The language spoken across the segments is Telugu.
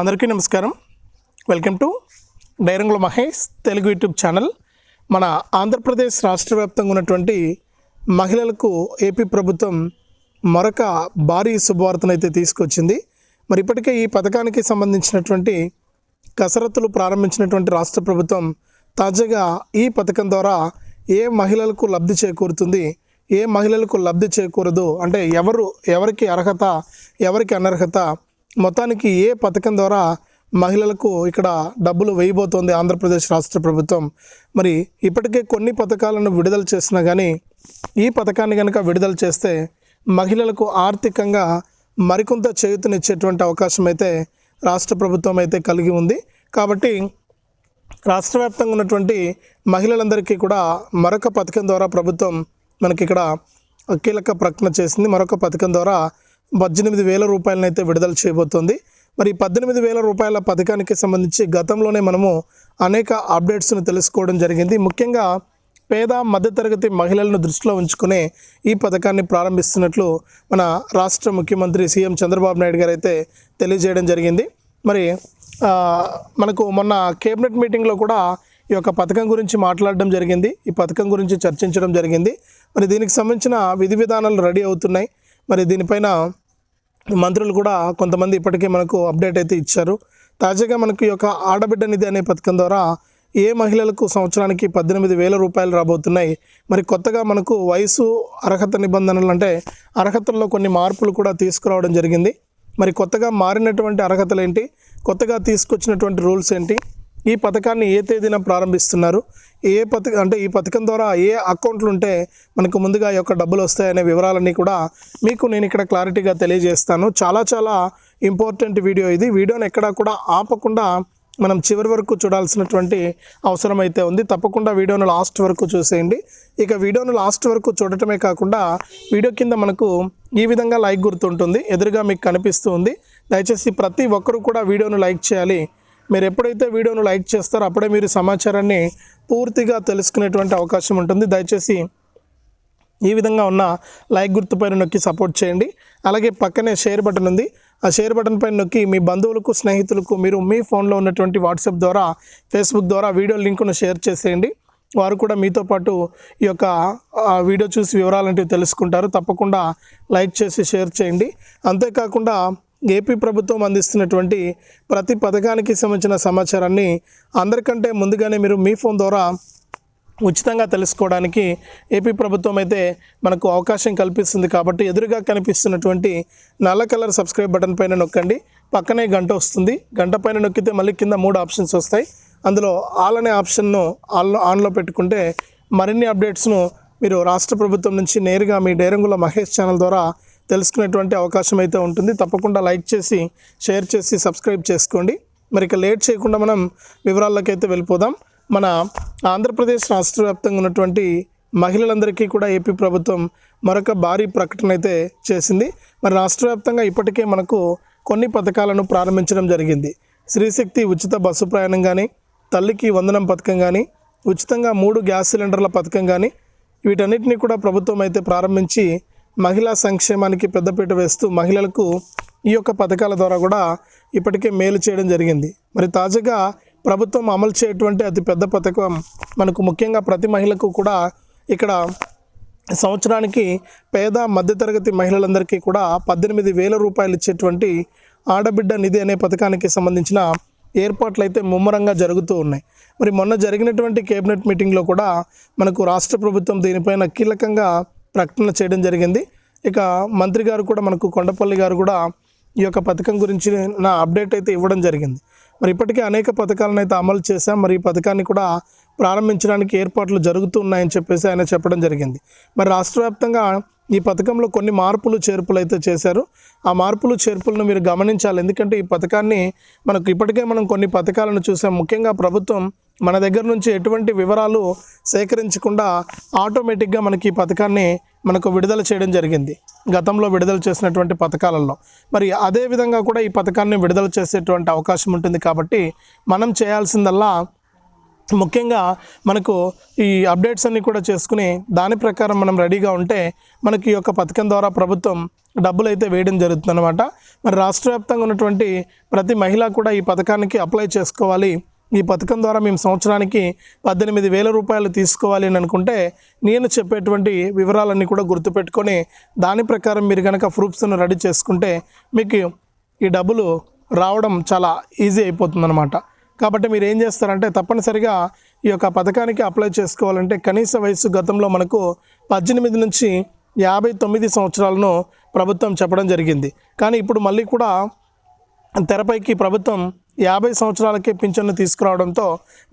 అందరికీ నమస్కారం. వెల్కమ్ టు డైరంగుల మహేష్ తెలుగు యూట్యూబ్ ఛానల్. మన ఆంధ్రప్రదేశ్ రాష్ట్ర వ్యాప్తంగా ఉన్నటువంటి మహిళలకు ఏపీ ప్రభుత్వం మరొక భారీ శుభవార్తను అయితే తీసుకొచ్చింది. మరి ఇప్పటికే ఈ పథకానికి సంబంధించినటువంటి కసరత్తులు ప్రారంభించినటువంటి రాష్ట్ర ప్రభుత్వం తాజాగా ఈ పథకం ద్వారా ఏ మహిళలకు లబ్ధి చేకూరుతుంది ఏ మహిళలకు లబ్ధి చేకూరదు అంటే ఎవరు ఎవరికి అర్హత ఎవరికి అనర్హత మొత్తానికి ఏ పథకం ద్వారా మహిళలకు ఇక్కడ డబ్బులు వేయబోతోంది ఆంధ్రప్రదేశ్ రాష్ట్ర ప్రభుత్వం? మరి ఇప్పటికే కొన్ని పథకాలను విడుదల చేసినా కానీ ఈ పథకాన్ని కనుక విడుదల చేస్తే మహిళలకు ఆర్థికంగా మరికొంత చేయూతనిచ్చేటువంటి అవకాశం అయితే రాష్ట్ర ప్రభుత్వం అయితే కలిగి ఉంది. కాబట్టి రాష్ట్ర వ్యాప్తంగా ఉన్నటువంటి మహిళలందరికీ కూడా మరొక పథకం ద్వారా ప్రభుత్వం మనకి ఇక్కడ కీలక ప్రకటన చేసింది. మరొక పథకం ద్వారా పద్దెనిమిది వేల రూపాయలనైతే విడుదల చేయబోతోంది. మరి పద్దెనిమిది వేల రూపాయల పథకానికి సంబంధించి గతంలోనే మనము అనేక అప్డేట్స్ను తెలుసుకోవడం జరిగింది. ముఖ్యంగా పేద మధ్యతరగతి మహిళలను దృష్టిలో ఉంచుకునే ఈ పథకాన్ని ప్రారంభిస్తున్నట్లు మన రాష్ట్ర ముఖ్యమంత్రి సీఎం చంద్రబాబు నాయుడు గారు అయితే తెలియజేయడం జరిగింది. మరి మనకు మొన్న కేబినెట్ మీటింగ్లో కూడా ఈ యొక్క పథకం గురించి మాట్లాడడం జరిగింది. ఈ పథకం గురించి చర్చించడం జరిగింది. మరి దీనికి సంబంధించిన విధి విధానాలు రెడీ అవుతున్నాయి. మరి దీనిపైన మంత్రులు కూడా కొంతమంది ఇప్పటికే మనకు అప్డేట్ అయితే ఇచ్చారు. తాజాగా మనకు యొక్క ఆడబిడ్డ నిధి అనే పథకం ద్వారా ఏ మహిళలకు సంవత్సరానికి పద్దెనిమిది వేల రూపాయలు రాబోతున్నాయి? మరి కొత్తగా మనకు వయసు అర్హత నిబంధనలు అంటే అర్హతల్లో కొన్ని మార్పులు కూడా తీసుకురావడం జరిగింది. మరి కొత్తగా మారినటువంటి అర్హతలు ఏంటి? కొత్తగా తీసుకొచ్చినటువంటి రూల్స్ ఏంటి? ఈ పథకాన్ని ఏ తేదీన ప్రారంభిస్తున్నారు? ఏ పథకం అంటే ఈ పథకం ద్వారా ఏ అకౌంట్లు ఉంటే మనకు ముందుగా ఈ యొక్క డబ్బులు వస్తాయనే వివరాలన్నీ కూడా మీకు నేను ఇక్కడ క్లారిటీగా తెలియజేస్తాను. చాలా చాలా ఇంపార్టెంట్ వీడియో ఇది. వీడియోని ఎక్కడా కూడా ఆపకుండా మనం చివరి వరకు చూడాల్సినటువంటి అవసరం అయితే ఉంది. తప్పకుండా వీడియోను లాస్ట్ వరకు చూసేయండి. ఇక వీడియోను లాస్ట్ వరకు చూడటమే కాకుండా వీడియో కింద మనకు ఈ విధంగా లైక్ గుర్తుంటుంది. ఎదురుగా మీకు కనిపిస్తుంది దయచేసి ప్రతి ఒక్కరూ కూడా వీడియోను లైక్ చేయాలి. మీరు ఎప్పుడైతే వీడియోను లైక్ చేస్తారో అప్పుడే మీరు సమాచారాన్ని పూర్తిగా తెలుసుకునేటువంటి అవకాశం ఉంటుంది. దయచేసి ఈ విధంగా ఉన్న లైక్ గుర్తుపైన నొక్కి సపోర్ట్ చేయండి. అలాగే పక్కనే షేర్ బటన్ ఉంది. ఆ షేర్ బటన్ పైన నొక్కి మీ బంధువులకు స్నేహితులకు మీరు మీ ఫోన్లో ఉన్నటువంటి వాట్సాప్ ద్వారా ఫేస్బుక్ ద్వారా వీడియో లింకును షేర్ చేసేయండి. వారు కూడా మీతో పాటు ఈ యొక్క వీడియో చూసి వివరాలంటివి తెలుసుకుంటారు. తప్పకుండా లైక్ చేసి షేర్ చేయండి. అంతేకాకుండా ఏపీ ప్రభుత్వం అందిస్తున్నటువంటి ప్రతి పథకానికి సంబంధించిన సమాచారాన్ని అందరికంటే ముందుగానే మీరు మీ ఫోన్ ద్వారా ఉచితంగా తెలుసుకోవడానికి ఏపీ ప్రభుత్వం అయితే మనకు అవకాశం కల్పిస్తుంది కాబట్టి ఎదురుగా కనిపిస్తున్నటువంటి నల్ల కలర్ సబ్స్క్రైబ్ బటన్ పైన నొక్కండి. పక్కనే గంట వస్తుంది. గంట పైన నొక్కితే మళ్ళీ కింద మూడు ఆప్షన్స్ వస్తాయి. అందులో ఆల్ అనే ఆప్షన్ను ఆన్లో ఆన్లో పెట్టుకుంటే మరిన్ని అప్డేట్స్ను మీరు రాష్ట్ర ప్రభుత్వం నుంచి నేరుగా మీ డైరంగుల మహేష్ ఛానల్ ద్వారా తెలుసుకునేటువంటి అవకాశం అయితే ఉంటుంది. తప్పకుండా లైక్ చేసి షేర్ చేసి సబ్స్క్రైబ్ చేసుకోండి. మరి ఇక లేట్ చేయకుండా మనం వివరాల్లోకి అయితే వెళ్ళిపోదాం. మన ఆంధ్రప్రదేశ్ రాష్ట్ర వ్యాప్తంగా ఉన్నటువంటి మహిళలందరికీ కూడా ఏపీ ప్రభుత్వం మరొక భారీ ప్రకటన అయితే చేసింది. మరి రాష్ట్ర వ్యాప్తంగా ఇప్పటికే మనకు కొన్ని పథకాలను ప్రారంభించడం జరిగింది. శ్రీశక్తి ఉచిత బస్సు ప్రయాణం కానీ తల్లికి వందనం పథకం కానీ ఉచితంగా మూడు గ్యాస్ సిలిండర్ల పథకం కానీ వీటన్నిటిని కూడా ప్రభుత్వం అయితే ప్రారంభించి మహిళా సంక్షేమానికి పెద్దపీట వేస్తూ మహిళలకు ఈ యొక్క పథకాల ద్వారా కూడా ఇప్పటికే మేలు చేయడం జరిగింది. మరి తాజాగా ప్రభుత్వం అమలు చేయటువంటి అతి పెద్ద పథకం మనకు ముఖ్యంగా ప్రతి మహిళకు కూడా ఇక్కడ సంవత్సరానికి పేద మధ్యతరగతి మహిళలందరికీ కూడా పద్దెనిమిది వేల రూపాయలు ఇచ్చేటువంటి ఆడబిడ్డ నిధి అనే పథకానికి సంబంధించిన ఏర్పాట్లు అయితే ముమ్మరంగా జరుగుతూ ఉన్నాయి. మరి మొన్న జరిగినటువంటి కేబినెట్ మీటింగ్లో కూడా మనకు రాష్ట్ర ప్రభుత్వం దీనిపైన కీలకంగా ప్రకటన చేయడం జరిగింది. ఇక మంత్రి గారు కూడా మనకు కొండపల్లి గారు కూడా ఈ యొక్క పథకం గురించి నా అప్డేట్ అయితే ఇవ్వడం జరిగింది. మరి ఇప్పటికే అనేక పథకాలను అయితే అమలు చేశాం. మరి ఈ పథకాన్ని కూడా ప్రారంభించడానికి ఏర్పాట్లు జరుగుతున్నాయని చెప్పేసి ఆయన చెప్పడం జరిగింది. మరి రాష్ట్ర వ్యాప్తంగా ఈ పథకంలో కొన్ని మార్పులు చేర్పులు అయితే చేశారు. ఆ మార్పులు చేర్పులను మీరు గమనించాలి. ఎందుకంటే ఈ పథకాన్ని మనకు ఇప్పటికే మనం కొన్ని పథకాలను చూసాం. ముఖ్యంగా ప్రభుత్వం మన దగ్గర నుంచి ఎటువంటి వివరాలు సేకరించకుండా ఆటోమేటిక్గా మనకి ఈ పథకాన్ని మనకు విడుదల చేయడం జరిగింది. గతంలో విడుదల చేసినటువంటి పథకాలలో. మరి అదే విధంగా కూడా ఈ పథకాన్ని విడుదల చేసేటువంటి అవకాశం ఉంటుంది కాబట్టి మనం చేయాల్సిందల్లా ముఖ్యంగా మనకు ఈ అప్డేట్స్ అన్నీ కూడా చేసుకుని దాని ప్రకారం మనం రెడీగా ఉంటే మనకి ఈ యొక్క పథకం ద్వారా ప్రభుత్వం డబ్బులు అయితే వేయడం జరుగుతుందన్నమాట. మరి రాష్ట్ర వ్యాప్తంగా ఉన్నటువంటి ప్రతి మహిళ కూడా ఈ పథకానికి అప్లై చేసుకోవాలి. ఈ పథకం ద్వారా మేము సంవత్సరానికి పద్దెనిమిది వేల రూపాయలు తీసుకోవాలి అని అనుకుంటే నేను చెప్పేటువంటి వివరాలన్నీ కూడా గుర్తుపెట్టుకొని దాని ప్రకారం మీరు కనుక ప్రూఫ్స్ను రెడీ చేసుకుంటే మీకు ఈ డబ్బులు రావడం చాలా ఈజీ అయిపోతుందన్నమాట. కాబట్టి మీరు ఏం చేస్తారంటే తప్పనిసరిగా ఈ యొక్క పథకానికి అప్లై చేసుకోవాలంటే కనీస వయసు గతంలో మనకు పద్దెనిమిది నుంచి యాభై తొమ్మిది సంవత్సరాలను ప్రభుత్వం చెప్పడం జరిగింది. కానీ ఇప్పుడు మళ్ళీ కూడా తెరపైకి ప్రభుత్వం యాభై సంవత్సరాలకే పింఛన్ను తీసుకురావడంతో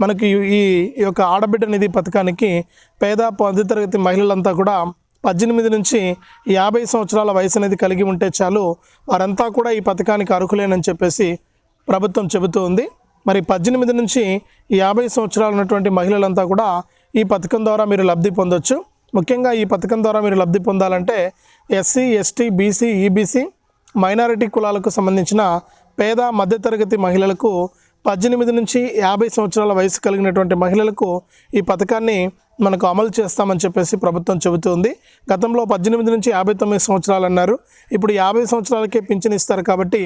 మనకి ఈ ఈ యొక్క ఆడబిడ్డ నిధి పథకానికి పేద మధ్యతరగతి మహిళలంతా కూడా పద్దెనిమిది నుంచి యాభై సంవత్సరాల వయసు అనేది కలిగి ఉంటే చాలు వారంతా కూడా ఈ పథకానికి అర్హులేనని చెప్పేసి ప్రభుత్వం చెబుతూ ఉంది. మరి పద్దెనిమిది నుంచి యాభై సంవత్సరాలు ఉన్నటువంటి మహిళలంతా కూడా ఈ పథకం ద్వారా మీరు లబ్ధి పొందొచ్చు. ముఖ్యంగా ఈ పథకం ద్వారా మీరు లబ్ధి పొందాలంటే SC ST BC EBC minority కులాలకు సంబంధించిన పేద మధ్యతరగతి మహిళలకు పద్దెనిమిది నుంచి యాభై సంవత్సరాల వయసు కలిగినటువంటి మహిళలకు ఈ పథకాన్ని మనకు అమలు చేస్తామని చెప్పేసి ప్రభుత్వం చెబుతుంది. గతంలో పద్దెనిమిది నుంచి యాభై తొమ్మిది సంవత్సరాలు అన్నారు. ఇప్పుడు యాభై సంవత్సరాలకే పింఛన్ ఇస్తారు కాబట్టి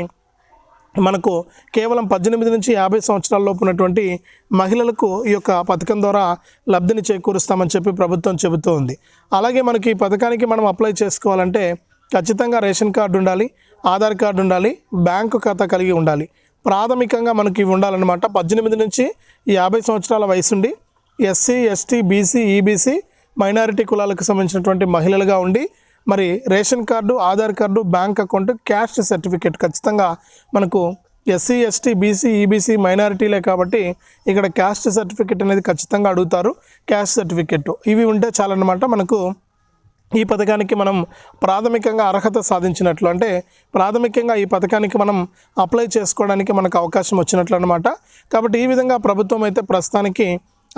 మనకు కేవలం పద్దెనిమిది నుంచి యాభై సంవత్సరాల లోపు ఉన్నటువంటి మహిళలకు ఈ యొక్క పథకం ద్వారా లబ్ధిని చేకూరుస్తామని చెప్పి ప్రభుత్వం చెబుతూ ఉంది. అలాగే మనకి ఈ పథకానికి మనం అప్లై చేసుకోవాలంటే ఖచ్చితంగా రేషన్ కార్డు ఉండాలి ఆధార్ కార్డు ఉండాలి బ్యాంకు ఖాతా కలిగి ఉండాలి. ప్రాథమికంగా మనకి ఇవి ఉండాలన్నమాట. పద్దెనిమిది నుంచి యాభై సంవత్సరాల వయసుండి SC ST BC EBC minority కులాలకు సంబంధించినటువంటి మహిళలుగా ఉండి మరి ration card Aadhaar card bank account caste certificate ఖచ్చితంగా మనకు ఎస్సీ ఎస్టీ బీసీ ఈబీసీ మైనారిటీలే కాబట్టి ఇక్కడ క్యాస్ట్ సర్టిఫికేట్ అనేది ఖచ్చితంగా అడుగుతారు. క్యాస్ట్ సర్టిఫికేట్ ఇవి ఉంటే చాలన్నమాట. మనకు ఈ పథకానికి మనం ప్రాథమికంగా అర్హత సాధించినట్లు అంటే ప్రాథమికంగా ఈ పథకానికి మనం అప్లై చేసుకోవడానికి మనకు అవకాశం వచ్చినట్లు అనమాట కాబట్టి ఈ విధంగా ప్రభుత్వం అయితే ప్రస్తుతానికి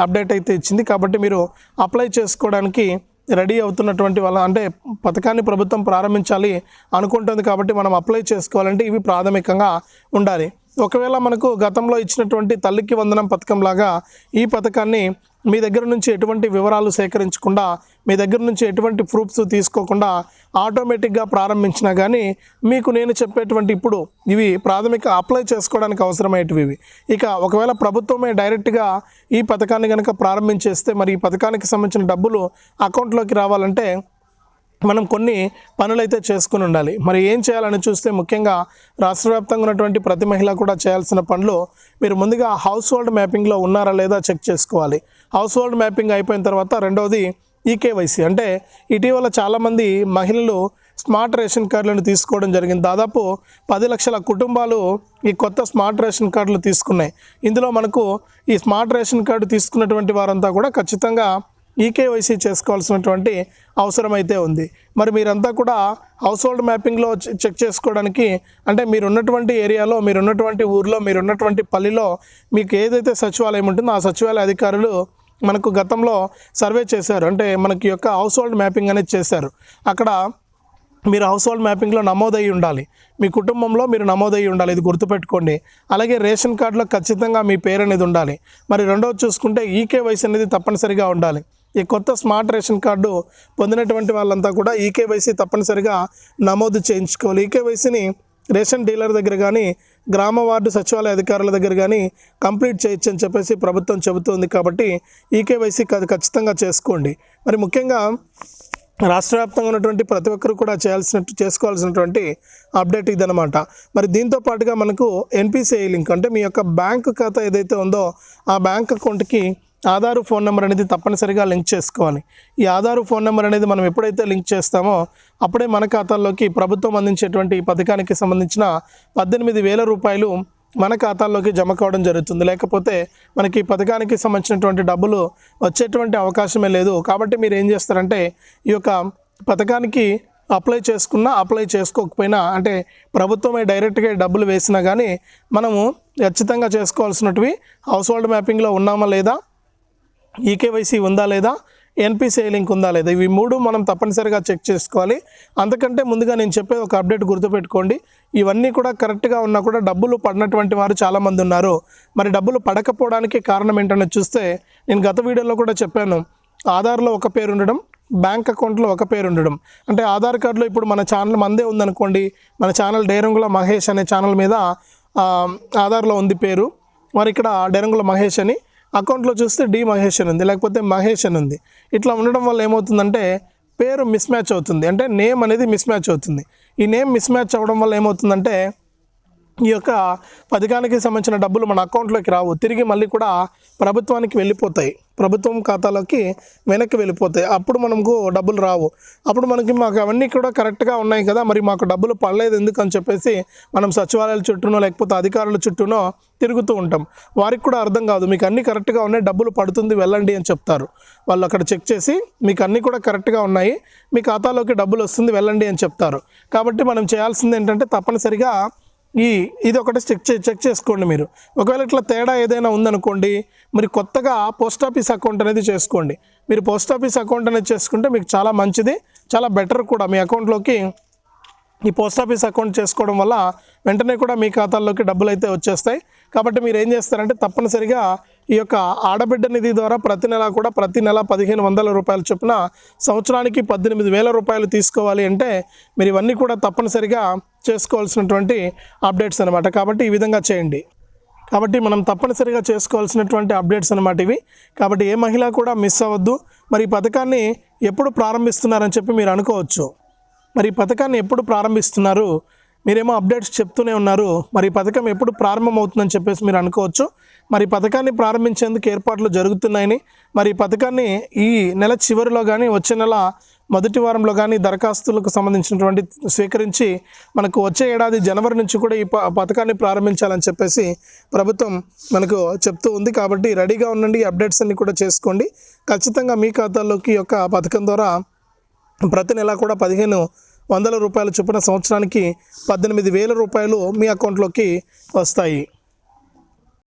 అప్డేట్ అయితే ఇచ్చింది. కాబట్టి మీరు అప్లై చేసుకోవడానికి రెడీ అవుతున్నటువంటి వాళ్ళ అంటే పథకాన్ని ప్రభుత్వం ప్రారంభించాలి అనుకుంటుంది కాబట్టి మనం అప్లై చేసుకోవాలంటే ఇవి ప్రాథమికంగా ఉండాలి. ఒకవేళ మనకు గతంలో ఇచ్చినటువంటి తల్లికి వందనం పథకం లాగా ఈ పథకాన్ని మీ దగ్గర నుంచి ఎటువంటి వివరాలు సేకరించకుండా మీ దగ్గర నుంచి ఎటువంటి ప్రూఫ్స్ తీసుకోకుండా ఆటోమేటిక్గా ప్రారంభించినా కానీ మీకు నేను చెప్పేటువంటి ఇప్పుడు ఇవి ప్రాథమిక అప్లై చేసుకోవడానికి అవసరమయ్యేటివి ఇవి. ఇక ఒకవేళ ప్రభుత్వమే డైరెక్ట్గా ఈ పథకాన్ని కనుక ప్రారంభించేస్తే మరి ఈ పథకానికి సంబంధించిన డబ్బులు అకౌంట్లోకి రావాలంటే మనం కొన్ని పనులైతే చేసుకుని ఉండాలి. మరి ఏం చేయాలని చూస్తే ముఖ్యంగా రాష్ట్ర వ్యాప్తంగా ఉన్నటువంటి ప్రతి మహిళ కూడా చేయాల్సిన పనులు మీరు ముందుగా హౌస్ హోల్డ్ మ్యాపింగ్లో ఉన్నారా లేదా చెక్ చేసుకోవాలి. హౌస్ హోల్డ్ మ్యాపింగ్ అయిపోయిన తర్వాత రెండవది ఈకేవైసీ అంటే ఇటీవల చాలామంది మహిళలు స్మార్ట్ రేషన్ కార్డులను తీసుకోవడం జరిగింది. దాదాపు పది లక్షల కుటుంబాలు ఈ కొత్త స్మార్ట్ రేషన్ కార్డులు తీసుకున్నాయి. ఇందులో మనకు ఈ స్మార్ట్ రేషన్ కార్డు తీసుకున్నటువంటి వారంతా కూడా ఖచ్చితంగా ఈకేవైసీ చేసుకోవాల్సినటువంటి అవసరం అయితే ఉంది. మరి మీరంతా కూడా హౌస్ హోల్డ్ మ్యాపింగ్లో చెక్ చేసుకోవడానికి అంటే మీరు ఉన్నటువంటి ఏరియాలో మీరు ఉన్నటువంటి ఊర్లో మీరు ఉన్నటువంటి పల్లిలో మీకు ఏదైతే సచివాలయం ఉంటుందో ఆ సచివాలయ అధికారులు మనకు గతంలో సర్వే చేశారు. అంటే మనకి యొక్క హౌస్ హోల్డ్ మ్యాపింగ్ అనేది చేశారు. అక్కడ మీరు హౌస్ హోల్డ్ మ్యాపింగ్లో నమోదయ్యి ఉండాలి. మీ కుటుంబంలో మీరు నమోదయ్యి ఉండాలి. ఇది గుర్తుపెట్టుకోండి. అలాగే రేషన్ కార్డులో ఖచ్చితంగా మీ పేరు అనేది ఉండాలి. మరి రెండవది చూసుకుంటే ఈకేవైసీ అనేది తప్పనిసరిగా ఉండాలి. ఈ కొత్త స్మార్ట్ రేషన్ కార్డు పొందినటువంటి వాళ్ళంతా కూడా ఈకేవైసీ తప్పనిసరిగా నమోదు చేయించుకోవాలి. ఈకేవైసీని రేషన్ డీలర్ దగ్గర కానీ గ్రామ వార్డు సచివాలయ అధికారుల దగ్గర కానీ కంప్లీట్ చేయొచ్చు అని చెప్పేసి ప్రభుత్వం చెబుతోంది కాబట్టి ఈకేవైసీ ఖచ్చితంగా చేసుకోండి. మరి ముఖ్యంగా రాష్ట్ర వ్యాప్తంగా ఉన్నటువంటి ప్రతి ఒక్కరు కూడా చేయాల్సిన చేసుకోవాల్సినటువంటి అప్డేట్ ఇదనమాట మరి దీంతో పాటుగా మనకు ఎన్పిసిఐ లింక్ అంటే మీ యొక్క బ్యాంక్ ఖాతా ఏదైతే ఉందో ఆ బ్యాంక్ అకౌంట్కి ఆధారు ఫోన్ నెంబర్ అనేది తప్పనిసరిగా లింక్ చేసుకోవాలి. ఈ ఆధారు ఫోన్ నెంబర్ అనేది మనం ఎప్పుడైతే లింక్ చేస్తామో అప్పుడే మన ఖాతాల్లోకి ప్రభుత్వం అందించేటువంటి ఈ పథకానికి సంబంధించిన పద్దెనిమిది వేల రూపాయలు మన ఖాతాల్లోకి జమ కావడం జరుగుతుంది. లేకపోతే మనకి ఈ పథకానికి సంబంధించినటువంటి డబ్బులు వచ్చేటువంటి అవకాశమే లేదు. కాబట్టి మీరు ఏం చేస్తారంటే ఈ యొక్క పథకానికి అప్లై చేసుకున్నా అప్లై చేసుకోకపోయినా అంటే ప్రభుత్వమే డైరెక్ట్గా డబ్బులు వేసినా కానీ మనము ఖచ్చితంగా చేసుకోవాల్సినటివి హౌస్ హోల్డ్ మ్యాపింగ్లో ఉన్నామా లేదా ఈకేవైసీ ఉందా లేదా? ఎన్పిసిఐ లింక్ ఉందా లేదా? ఇవి మూడు మనం తప్పనిసరిగా చెక్ చేసుకోవాలి. అంతకంటే ముందుగా నేను చెప్పే ఒక అప్డేట్ గుర్తుపెట్టుకోండి. ఇవన్నీ కూడా కరెక్ట్గా ఉన్నా కూడా డబ్బులు పడినటువంటి వారు చాలామంది ఉన్నారు. మరి డబ్బులు పడకపోవడానికి కారణం ఏంటనే చూస్తే నేను గత వీడియోలో కూడా చెప్పాను. ఆధార్లో ఒక పేరు ఉండడం బ్యాంక్ అకౌంట్లో ఒక పేరు ఉండడం. అంటే ఆధార్ కార్డులో ఇప్పుడు మన ఛానల్ మందే ఉందనుకోండి మన ఛానల్ డైరంగుల మహేష్ అనే ఛానల్ మీద ఆధార్లో ఉంది పేరు. మరి ఇక్కడ డైరంగుల మహేష్ అని అకౌంట్లో చూస్తే డి మహేష్ అని ఉంది లేకపోతే మహేష్ అని ఉంది. ఇట్లా ఉండడం వల్ల ఏమవుతుందంటే పేరు మిస్ మ్యాచ్ అవుతుంది. అంటే నేమ్ అనేది మిస్ మ్యాచ్ అవుతుంది. ఈ నేమ్ మిస్ మ్యాచ్ అవ్వడం వల్ల ఏమవుతుందంటే ఈ యొక్క పథకానికి సంబంధించిన డబ్బులు మన అకౌంట్లోకి రావు. తిరిగి మళ్ళీ కూడా ప్రభుత్వానికి వెళ్ళిపోతాయి. ప్రభుత్వం ఖాతాలోకి వెనక్కి వెళ్ళిపోతాయి. అప్పుడు మనకు డబ్బులు రావు. అప్పుడు మనకి మాకు అవన్నీ కూడా కరెక్ట్గా ఉన్నాయి కదా. మరి మాకు డబ్బులు పడలేదు ఎందుకు అని చెప్పేసి మనం సచివాలయాల చుట్టూనో లేకపోతే అధికారుల చుట్టూనో తిరుగుతూ ఉంటాం. వారికి కూడా అర్థం కాదు. మీకు అన్నీ కరెక్ట్గా ఉన్నాయి డబ్బులు పడుతుంది వెళ్ళండి అని చెప్తారు. వాళ్ళు అక్కడ చెక్ చేసి మీకు అన్నీ కూడా కరెక్ట్గా ఉన్నాయి మీ ఖాతాలోకి డబ్బులు వస్తుంది వెళ్ళండి అని చెప్తారు. కాబట్టి మనం చేయాల్సింది ఏంటంటే తప్పనిసరిగా ఈ ఇది ఒకటి చెక్ చే చెక్ చేసుకోండి మీరు. ఒకవేళ ఇట్లా తేడా ఏదైనా ఉందనుకోండి మరి కొత్తగా పోస్ట్ ఆఫీస్ అకౌంట్ అనేది చేసుకోండి. మీరు పోస్ట్ ఆఫీస్ అకౌంట్ అనేది చేసుకుంటే మీకు చాలా మంచిది చాలా బెటర్ కూడా మీ అకౌంట్లోకి ఈ పోస్ట్ ఆఫీస్ అకౌంట్ చేసుకోవడం వల్ల వెంటనే కూడా మీ ఖాతాల్లోకి డబ్బులు అయితే వచ్చేస్తాయి. కాబట్టి మీరు ఏం చేస్తారంటే తప్పనిసరిగా ఈ యొక్క ఆడబిడ్డ నిధి ద్వారా ప్రతి నెల కూడా ప్రతి నెల పదిహేను వందల రూపాయల చొప్పున సంవత్సరానికి పద్దెనిమిది వేల రూపాయలు తీసుకోవాలి అంటే మీరు ఇవన్నీ కూడా తప్పనిసరిగా చేసుకోవాల్సినటువంటి అప్డేట్స్ అనమాట కాబట్టి ఈ విధంగా చేయండి. కాబట్టి మనం తప్పనిసరిగా చేసుకోవాల్సినటువంటి అప్డేట్స్ అనమాట ఇవి. కాబట్టి ఏ మహిళ కూడా మిస్ అవ్వద్దు. మరి ఈ పథకాన్ని ఎప్పుడు ప్రారంభిస్తున్నారని చెప్పి మీరు అనుకోవచ్చు. మరి ఈ పథకాన్ని ఎప్పుడు ప్రారంభిస్తున్నారు? మీరేమో అప్డేట్స్ చెప్తూనే ఉన్నారు. మరి ఈ పథకం ఎప్పుడు ప్రారంభమవుతుందని చెప్పేసి మీరు అనుకోవచ్చు. మరి పథకాన్ని ప్రారంభించేందుకు ఏర్పాట్లు జరుగుతున్నాయని మరి ఈ పథకాన్ని ఈ నెల చివరిలో కానీ వచ్చే నెల మొదటి వారంలో కానీ దరఖాస్తులకు సంబంధించినటువంటి స్వీకరించి మనకు వచ్చే ఏడాది జనవరి నుంచి కూడా ఈ ప- పథకాన్ని ప్రారంభించాలని చెప్పేసి ప్రభుత్వం మనకు చెప్తూ ఉంది. కాబట్టి రెడీగా ఉండండి ఈ అప్డేట్స్ అన్ని కూడా చేసుకోండి. ఖచ్చితంగా మీ ఖాతాల్లోకి యొక్క పథకం ద్వారా ప్రతి నెల కూడా పదిహేను వందల రూపాయల చొప్పున సంవత్సరానికి పద్దెనిమిది వేల రూపాయలు మీ అకౌంట్లోకి వస్తాయి.